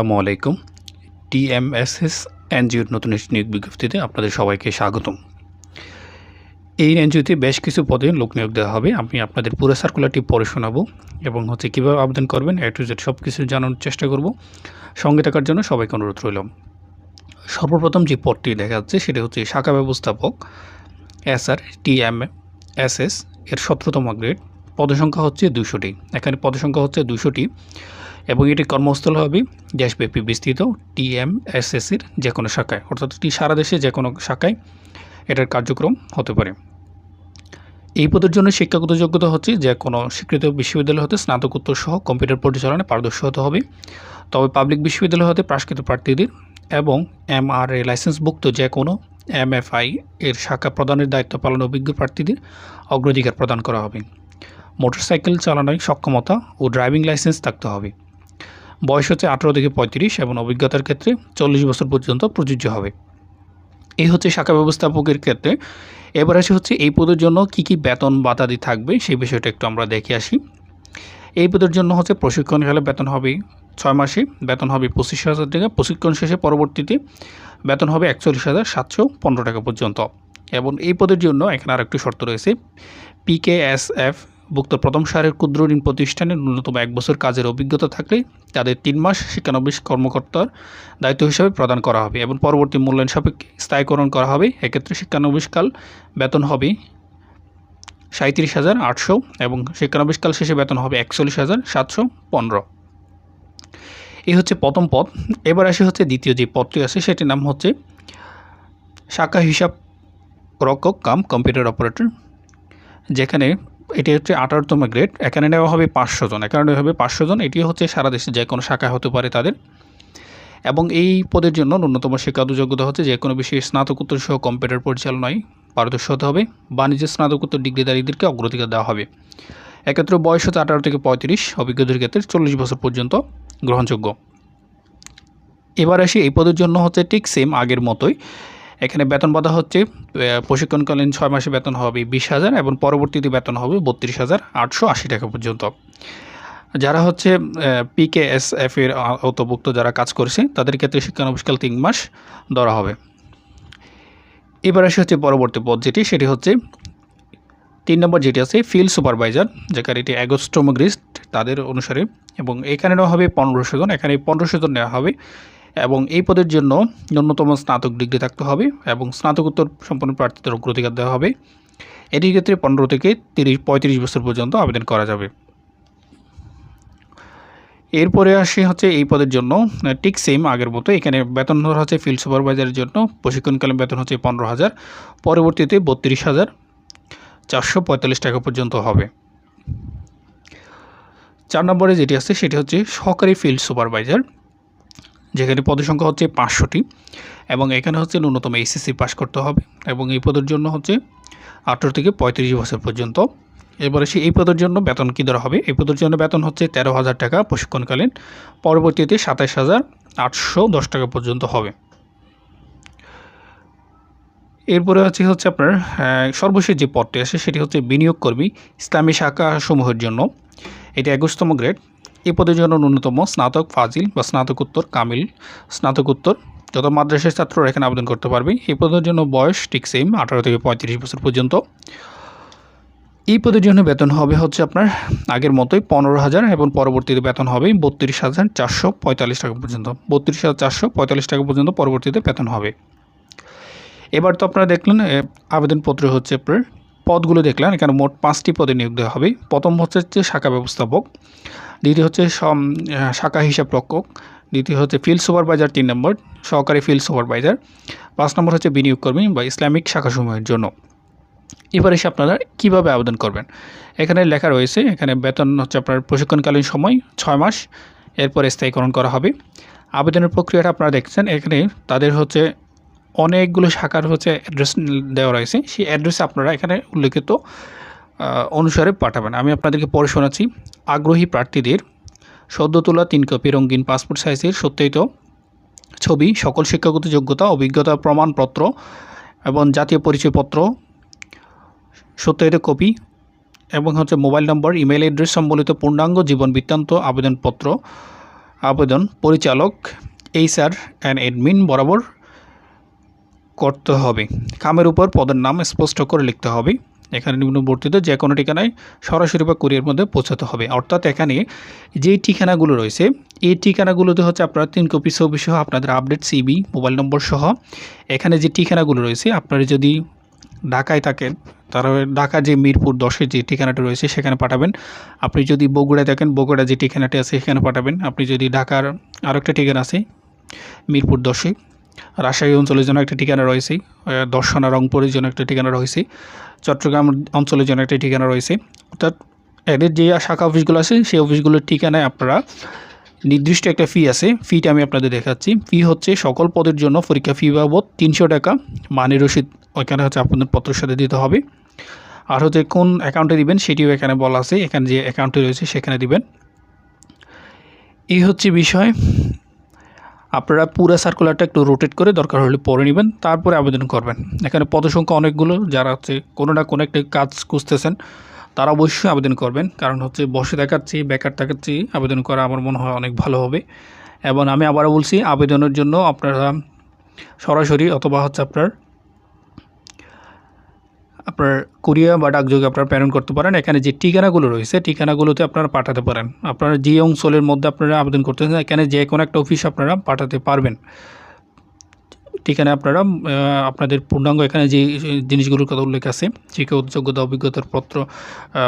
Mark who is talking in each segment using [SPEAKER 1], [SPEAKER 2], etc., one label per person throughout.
[SPEAKER 1] আসসালামু আলাইকুম। টিএমএসএস এনজিওর নতুন একটি নিয়োগ বিজ্ঞপ্তিতে আপনাদের সবাইকে স্বাগতম। এই এনজিওতে বেশ কিছু পদে লোক নিয়োগ দেওয়া হবে। আমি আপনাদের পুরো সার্কুলারটি পড়ে শোনাবো এবং হচ্ছে কীভাবে আবেদন করবেন এ টু জেড সব কিছু জানানোর চেষ্টা করব। সঙ্গে থাকার জন্য সবাইকে অনুরোধ রইল। সর্বপ্রথম যে পদটি দেখা যাচ্ছে, সেটা হচ্ছে শাখা ব্যবস্থাপক এসআর টিএম এসএস এর সতেরোতম গ্রেড। পদসংখ্যা হচ্ছে দুশোটি এখানে পদসংখ্যা হচ্ছে দুশোটি এবং এটি কর্মস্থল হবে দেশব্যাপী বিস্তৃত টিএমএসএসির যে কোনো শাখায়, অর্থাৎ এটি সারা দেশে যে কোনো শাখায় এটার কার্যক্রম হতে পারে। এই পদের জন্য শিক্ষাগত যোগ্যতা হচ্ছে যে কোনো স্বীকৃত বিশ্ববিদ্যালয় হতে স্নাতকোত্তর সহ কম্পিউটার পরিচালনায় পারদর্শী হতে হবে। তবে পাবলিক বিশ্ববিদ্যালয় হতে প্রাস্কৃত প্রার্থীদের এবং এমআরএ লাইসেন্সভুক্ত যে কোনো এমএফআই এর শাখা প্রদানের দায়িত্ব পালন অভিজ্ঞ প্রার্থীদের অগ্রাধিকার প্রদান করা হবে। মোটরসাইকেল চালানোয় সক্ষমতা ও ড্রাইভিং লাইসেন্স থাকতে হবে। বয়স হচ্ছে আঠারো থেকে পঁয়ত্রিশ এবং অভিজ্ঞতার ক্ষেত্রে চল্লিশ বছর পর্যন্ত প্রযোজ্য হবে। এই হচ্ছে শাখা ব্যবস্থাপকের ক্ষেত্রে। এবার আসে হচ্ছে এই পদের জন্য কি কি বেতন বাতাদি থাকবে সেই বিষয়টা একটু আমরা দেখে আসি। এই পদের জন্য হচ্ছে প্রশিক্ষণকালে বেতন হবে ছয় মাসে, বেতন হবে পঁচিশ হাজার টাকা, প্রশিক্ষণ শেষে পরবর্তীতে বেতন হবে একচল্লিশ হাজার সাতশো পনেরো টাকা পর্যন্ত। এবং এই পদের জন্য এখানে আর একটু শর্ত রয়েছে পিকেএসএফ ভুক্ত প্রথম সারের ক্ষুদ্র ঋণ প্রতিষ্ঠানে ন্যূনতম এক বছর কাজের অভিজ্ঞতা থাকলে তাদের তিন মাস শিক্ষানবিশ কর্মকর্তার দায়িত্ব হিসাবে প্রদান করা হবে এবং পরবর্তী মূল্যায়ন সাপেক্ষে স্থায়ীকরণ করা হবে। এক্ষেত্রে শিক্ষানবিশকাল বেতন হবে সাঁত্রিশ হাজার আটশো এবং শিক্ষানবিশকাল শেষে বেতন হবে একচল্লিশ হাজার সাতশো পনেরো। এই হচ্ছে প্রথম পদ। এবার আসে হচ্ছে দ্বিতীয় যে পদটি আছে, সেটির নাম হচ্ছে শাখা হিসাব রক্ষক কাম কম্পিউটার অপারেটর। যেখানে এটি হচ্ছে আঠারোতম গ্রেড। এখানে নেওয়া হবে পাঁচশো জন। এখানে নেওয়া হবে পাঁচশো জন। এটি হচ্ছে সারা দেশে যে কোনো শাখা হতে পারে তাদের। এবং এই পদের জন্য ন্যূনতম শিক্ষাগত যোগ্যতা হচ্ছে যে কোনো বিষয়ে স্নাতকোত্তর সহ কম্পিউটার পরিচালনায় পারদর্শী হতে হবে। বাণিজ্য স্নাতকোত্তর ডিগ্রিধারীদেরকে অগ্রাধিকার দেওয়া হবে। এক্ষেত্রে বয়স হচ্ছে আঠারো থেকে পঁয়ত্রিশ। অভিজ্ঞতার ক্ষেত্রে চল্লিশ বছর পর্যন্ত গ্রহণযোগ্য। এবার আসি, এই পদের জন্য হচ্ছে ঠিক সেম আগের মতোই এখানে বেতন বাধা হচ্ছে প্রশিক্ষণকালীন ছয় মাসে বেতন হবে বিশ হাজার এবং পরবর্তীতে বেতন হবে বত্রিশ হাজার আটশো আশি টাকা পর্যন্ত। যারা হচ্ছে পিকেএসএফ এর আওতভুক্ত যারা কাজ করছে, তাদের ক্ষেত্রে শিক্ষানবিষ্কাল তিন মাস ধরা হবে। এবার আসে হচ্ছে পরবর্তী পদ যেটি, সেটি হচ্ছে, তিন নম্বর যেটি আছে ফিল্ড সুপারভাইজার যেখানে এটি অ্যাগোস্ট্রোম গ্রিস্ট তাদের অনুসারে, এবং এখানে নেওয়া হবে পনেরোশো জন, এখানে পনেরোশো জন নেওয়া হবে। এবং এই পদের জন্য ন্যূনতম স্নাতক ডিগ্রি থাকতে হবে এবং স্নাতকোত্তর সম্পন্ন প্রার্থীদের অগ্রাধিকার দেওয়া হবে। এটির ক্ষেত্রে পনেরো থেকে তিরিশ, পঁয়ত্রিশ বছর পর্যন্ত আবেদন করা যাবে। এরপরে আসে হচ্ছে এই পদের জন্য, ঠিক সেম আগের মতো। এখানে বেতন ধরা হচ্ছে ফিল্ড সুপারভাইজারের জন্য প্রশিক্ষণকালীন বেতন হচ্ছে পনেরো হাজার, পরবর্তীতে বত্রিশ হাজার, চারশো পঁয়তাল্লিশ টাকা পর্যন্ত হবে। চার নম্বরে যেটি আছে সেটি হচ্ছে সহকারী ফিল্ড সুপারভাইজার যেখানে পদের সংখ্যা হচ্ছে পাঁচশোটি এবং এখানে হচ্ছে ন্যূনতম এইচএসসি পাস করতে হবে এবং এই পদের জন্য হচ্ছে আঠেরো থেকে পঁয়ত্রিশ বছর পর্যন্ত। এবারে সে এই পদের জন্য বেতন কী ধরা হবে? এই পদের জন্য বেতন হচ্ছে তেরো হাজার টাকা প্রশিক্ষণকালীন, পরবর্তীতে সাতাশ হাজার আটশো দশ টাকা পর্যন্ত হবে। এরপরে হচ্ছে হচ্ছে আপনার সর্বশেষ যে পদটি আছে সেটি হচ্ছে বিনিয়োগ কর্মী ইসলামী শাখা সমূহের জন্য। এটি একুশতম গ্রেড। এই পদের জন্য ন্যূনতম স্নাতক ফাজিল বা স্নাতকোত্তর কামিল। স্নাতকোত্তর, যত মাদ্রাসার ছাত্ররা এখানে আবেদন করতে পারবে এই পদের জন্য বয়স ঠিক সেম আঠারো থেকে পঁয়ত্রিশ বছর পর্যন্ত। এই পদের জন্য বেতন হবে হচ্ছে আপনার আগের মতোই পনেরো হাজার এবং পরবর্তীতে বেতন হবে বত্রিশ হাজার চারশো পঁয়তাল্লিশ টাকা পর্যন্ত। বত্রিশ হাজার চারশো পঁয়তাল্লিশ টাকা পর্যন্ত পরবর্তীতে বেতন হবে। এবার তো আপনারা দেখলেন আবেদনপত্র হচ্ছে আপনার পদগুলো দেখলেন, এখানে মোট পাঁচটি পদে নিয়োগ দেওয়া হবে। প্রথম হচ্ছে হচ্ছে শাখা ব্যবস্থাপক, দ্বিতীয় হচ্ছে শাখা হিসাব রক্ষক, দ্বিতীয় হচ্ছে ফিল্ড সুপারভাইজার তিন নম্বর, সহকারী ফিল্ড সুপারভাইজার পাঁচ নম্বর হচ্ছে বিনিয়োগকর্মী বা ইসলামিক শাখাসমূহের জন্য। এবার এসে আপনারা কীভাবে আবেদন করবেন? এখানে লেখা রয়েছে, এখানে বেতন হচ্ছে আপনার প্রশিক্ষণকালীন সময় ছয় মাস, এরপর স্থায়ীকরণ করা হবে। আবেদনের প্রক্রিয়াটা আপনারা দেখছেন, এখানে তাদের হচ্ছে অনেকগুলো শাখার হচ্ছে অ্যাড্রেস দেওয়া রয়েছে। সেই অ্যাড্রেসে আপনারা এখানে উল্লেখিত অনুসারে পাঠাবেন। আমি আপনাদেরকে পরে শোনাচ্ছি। আগ্রহী প্রার্থীদের সদ্য তোলা তিন কপি রঙিন পাসপোর্ট সাইজের সত্যায়িত ছবি, সকল শিক্ষাগত যোগ্যতা, অভিজ্ঞতা, প্রমাণপত্র এবং জাতীয় পরিচয়পত্র, সত্যায়িত কপি এবং হচ্ছে মোবাইল নম্বর ইমেল অ্যাড্রেস সম্বলিত পূর্ণাঙ্গ জীবন বৃত্তান্ত আবেদনপত্র, আবেদন পরিচালক এইচআর অ্যান্ড এডমিন বরাবর করতে হবে। খামের উপর পদের নাম স্পষ্ট করে লিখতে হবে। এখানে নিম্নবর্তিত যে কোনো ঠিকানায় সরাসরি বা কুরিয়ার মধ্যে পৌঁছাতে হবে। অর্থাৎ এখানে যে ঠিকানাগুলো রয়েছে, এই ঠিকানাগুলোতে হচ্ছে আপনারা তিন কপি ছবি সহ আপনাদের আপডেট সিবি মোবাইল নম্বর সহ এখানে যে ঠিকানাগুলো রয়েছে, আপনারা যদি ঢাকায় থাকেন, তারা ঢাকা যে মিরপুর দশের যে ঠিকানাটা রয়েছে, সেখানে পাঠাবেন। আপনি যদি বগুড়ায় থাকেন বগুড়া যে ঠিকানাটি আছে, সেখানে পাঠাবেন। আপনি যদি ঢাকার আরেকটা ঠিকানা আছে, মিরপুর দশে রাজশাহী অঞ্চলের জন্য একটা ঠিকানা রয়েছে দর্শনা রংপুরের জন্য একটা ঠিকানা রয়েছে, চট্টগ্রাম অঞ্চলের জন্য একটা ঠিকানা রয়েছে। অর্থাৎ এদের যে শাখা অফিসগুলো আছে, সেই অফিসগুলোর ঠিকানায় আপনারা নির্দিষ্ট একটা ফি আছে। ফিটা আমি আপনাদের দেখাচ্ছি। ফি হচ্ছে সকল পদের জন্য পরীক্ষা ফি বাবদ তিনশো টাকা। মানি রসিদ ওইখানে হচ্ছে আপনাদের পত্রের সাথে দিতে হবে। আর হচ্ছে কোন অ্যাকাউন্টে দিবেন, সেটিও এখানে বলা আছে। এখানে যে অ্যাকাউন্টে রয়েছে, সেখানে দিবেন। এই হচ্ছে বিষয়। আপনারা পুরো সার্কুলারটা একটু রোটেট করে দরকার হলে পরে নেবেন, তারপরে আবেদন করবেন। এখানে পদসংখ্যা অনেকগুলো, যারা হচ্ছে কোনো না কোনো একটা কাজ খুঁজতেছেন, তারা অবশ্যই আবেদন করবেন। কারণ হচ্ছে বসে দেখাচ্ছি বেকার দেখাচ্ছি আবেদন করা আমার মনে হয় অনেক ভালো হবে। এবং আমি আবারও বলছি, আবেদনের জন্য আপনারা সরাসরি অথবা হচ্ছে আপনার আপনার কুরিয়া বা ডাকযোগে আপনারা প্রেরণ করতে পারেন। এখানে যে ঠিকানাগুলো রয়েছে, ঠিকানাগুলোতে আপনারা পাঠাতে পারেন। আপনারা যে অঞ্চলের মধ্যে আপনারা আবেদন করতেছেন, এখানে যে কোনো একটা অফিস আপনারা পাঠাতে পারবেন। ঠিকানা আপনারা আপনাদের পূর্ণাঙ্গ এখানে যে জিনিসগুলোর কথা উল্লেখ আছে, শিক্ষাগত যোগ্যতা, অভিজ্ঞতার পত্র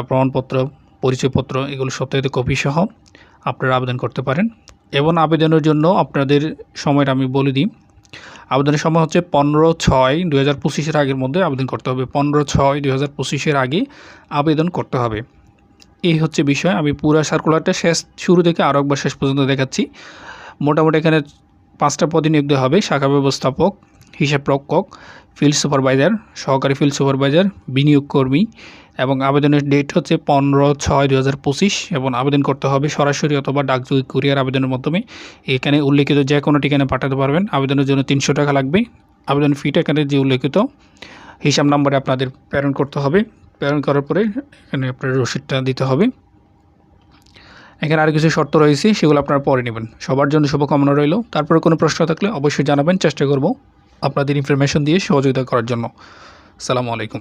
[SPEAKER 1] প্রমাণপত্র, পরিচয়পত্র, এগুলো সপ্তাহে কপি সহ আপনারা আবেদন করতে পারেন। এবং আবেদনের জন্য আপনাদের সময়টা আমি বলে দিই আবেদনের সময় হচ্ছে পনেরো ছয় দু হাজার পঁচিশের আগের মধ্যে আবেদন করতে হবে। পনেরো ছয় দু হাজার পঁচিশের আগে আবেদন করতে হবে। এই হচ্ছে বিষয়। আমি পুরা সার্কুলারটা শেষ শুরু থেকে আরও একবার শেষ পর্যন্ত দেখাচ্ছি। মোটামুটি এখানে পাঁচটা পদে নিয়োগ দেওয়া হবে। শাখা ব্যবস্থাপক, হিসাব রক্ষক ফিল্ড সুপারভাইজার সহকারী ফিল্ড সুপারভাইজার বিনিয়োগ কর্মী এবং আবেদনের ডেট হচ্ছে পনেরো ছয় দু এবং আবেদন করতে হবে সরাসরি অথবা ডাকযোগে কুরিয়ার আবেদনের মাধ্যমে। এখানে উল্লেখিত যে কোনো ঠিকানায় পাঠাতে পারবেন। আবেদনের জন্য তিনশো টাকা লাগবে। আবেদন ফিটা এখানে যে উল্লেখিত, হিসাব নাম্বারে আপনাদের প্রেরণ করতে হবে। প্রেরণ করার পরে এখানে আপনার রসিদটা দিতে হবে। এখানে আর কিছু শর্ত রয়েছে, সেগুলো আপনারা পরে নেবেন। সবার জন্য শুভকামনা রইল। তারপরে কোনো প্রশ্ন থাকলে অবশ্যই জানাবেন। চেষ্টা করব আপনাদের ইনফরমেশন দিয়ে সহযোগিতা করার জন্য। সালামু আলাইকুম।